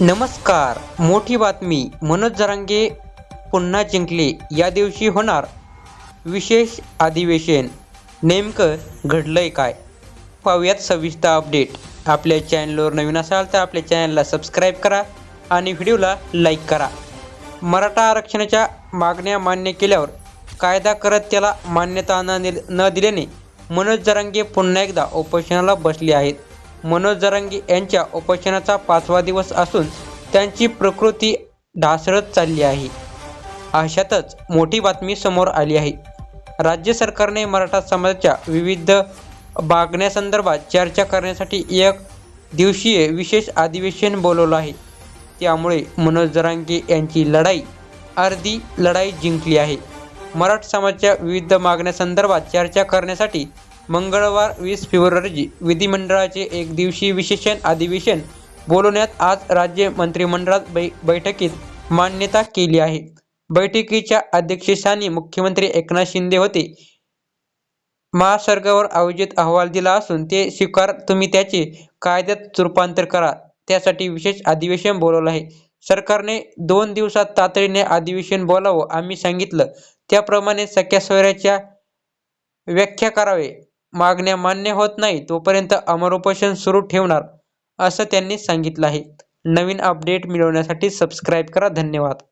नमस्कार मोठी बातमी. मनोज जरांगे पुन्हा जिंकले. या दिवशी होणार विशेष अधिवेशन. नेमकं घडलंय काय? पाहूयात सविस्तर अपडेट आपल्या चॅनलवर नवीन असाल तर आपल्या चॅनलला सबस्क्राईब करा आणि व्हिडिओला लाईक करा. मराठा आरक्षणाच्या मागण्या मान्य केल्यावर कायदा करत त्याला मान्यता न दिल न दिल्याने मनोज जरांगे पुन्हा एकदा उपोषणाला बसले आहेत. मनोज जरांगी यांच्या उपोषणाचा पाचवा दिवस असून त्यांची प्रकृती ढासळत चालली आहे. अशातच मोठी बातमी समोर आली आहे. राज्य सरकारने मराठा समाजाच्या विविध मागण्यासंदर्भात चर्चा करण्यासाठी एक दिवसीय विशेष अधिवेशन बोलवलं आहे. त्यामुळे मनोज जरांगे यांची लढाई अर्धी लढाई जिंकली आहे. मराठा समाजाच्या विविध मागण्यासंदर्भात चर्चा करण्यासाठी मंगळवार वीस फेब्रुवारी रोजी विधिमंडळाचे एक दिवसीय विशेष अधिवेशन बोलवण्यात आज राज्य मंत्रिमंडळात बै बैठकीत मान्यता केली आहे. बैठकीच्या अध्यक्षस्थानी मुख्यमंत्री एकनाथ शिंदे होते. महासर्गावर आयोजित अहवाल दिला असून ते स्वीकार तुम्ही त्याचे कायद्यात रूपांतर करा. त्यासाठी विशेष अधिवेशन बोलवलं आहे. सरकारने दोन दिवसात तातडीने अधिवेशन बोलावं आम्ही सांगितलं. त्याप्रमाणे सख्या सोयऱ्याच्या व्याख्या करावे. मागण्या मान्य होत नाही तोपर्यंत अमर उपोषण सुरू ठेवणार असं त्यांनी सांगितलं आहे. नवीन अपडेट मिळवण्यासाठी सबस्क्राईब करा. धन्यवाद.